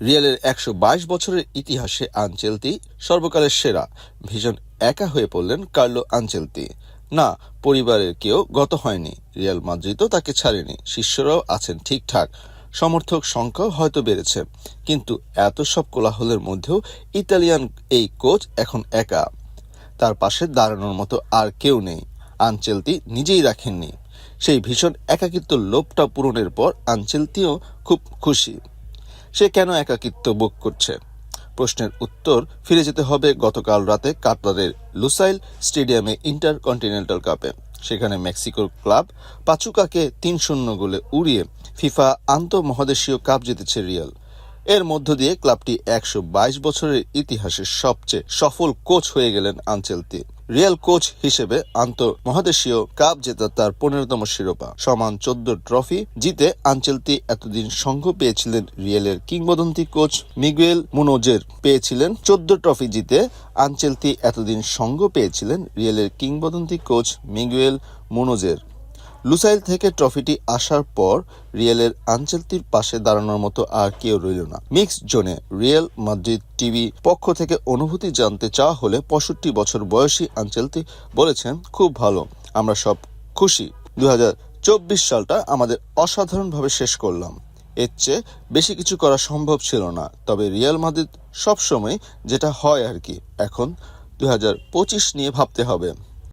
রিয়ালের একশো বাইশ বছরের ইতিহাসে আনচেলতি সর্বকালের সেরা। ভীষণ একা হয়ে পড়লেন কার্লো আনচেলতি না, পরিবারের কেউ গত হয়নি। রিয়াল মাদ্রিদও তাকে ছাড়েনি। শিষ্যরাও আছেন ঠিকঠাক। সমর্থক সংখ্যাও হয়তো বেড়েছে। কিন্তু এত সব কোলাহলের মধ্যেও ইতালিয়ান এই কোচ এখন একা। তার পাশে দাঁড়ানোর মতো আর কেউ নেই। আনচেলতি নিজেই রাখেননি। সেই ভীষণ একাকিত্ব লোভটা পূরণের পর আনচেলতিও খুব খুশি। সে কেন একাকিত্ব বোক করছে? প্রশ্নের উত্তর ফিরে যেতে হবে গতকাল রাতে কাতারের লুসাইল স্টেডিয়ামে ইন্টার কন্টিনেন্টাল কাপে। সেখানে মেক্সিকোর ক্লাব পাচুকাকে তিন শূন্য গোলে উড়িয়ে ফিফা আন্তঃমহাদেশীয় কাপ জিতেছে রিয়াল। এর মধ্য দিয়ে ক্লাবটি একশো বাইশ বছরের ইতিহাসে সবচেয়ে সফল কোচ হয়ে গেলেন আনচেলতি রিয়াল কোচ হিসেবে আন্তঃ মহাদেশীয় কাপ জেতা তার পনেরোতম শিরোপা। সমান চোদ্দ ট্রফি জিতে আনচেলতি এতদিন সঙ্গ পেয়েছিলেন রিয়ালের কিংবদন্তি কোচ মিগুয়েল মুনোজের। পেয়েছিলেন চোদ্দ ট্রফি জিতে আনচেলতি এতদিন সঙ্গ পেয়েছিলেন রিয়ালের কিংবদন্তি কোচ মিগুয়েল মুনোজের। লুসাইল থেকে ট্রফিটি আসার পর রিয়েলের আঞ্চলটির পাশে দাঁড়ানোর মতো আর কেউ রইল না। মিক্স জোনে রিয়েল মাদ্রিদ টিভি পক্ষ থেকে অনুভূতি জানতে চাওয়া হলে পঁয়ষট্টি বছর বয়সী আঞ্চলটি বলেছেন, খুব ভালো, আমরা সব খুশি। দু চব্বিশ সালটা আমাদের অসাধারণভাবে শেষ করলাম। এর চেয়ে বেশি কিছু করা সম্ভব ছিল না, তবে রিয়াল মাদ্রিদ সবসময় যেটা হয় আর কি। এখন দুই হাজার পঁচিশ নিয়ে ভাবতে হবে।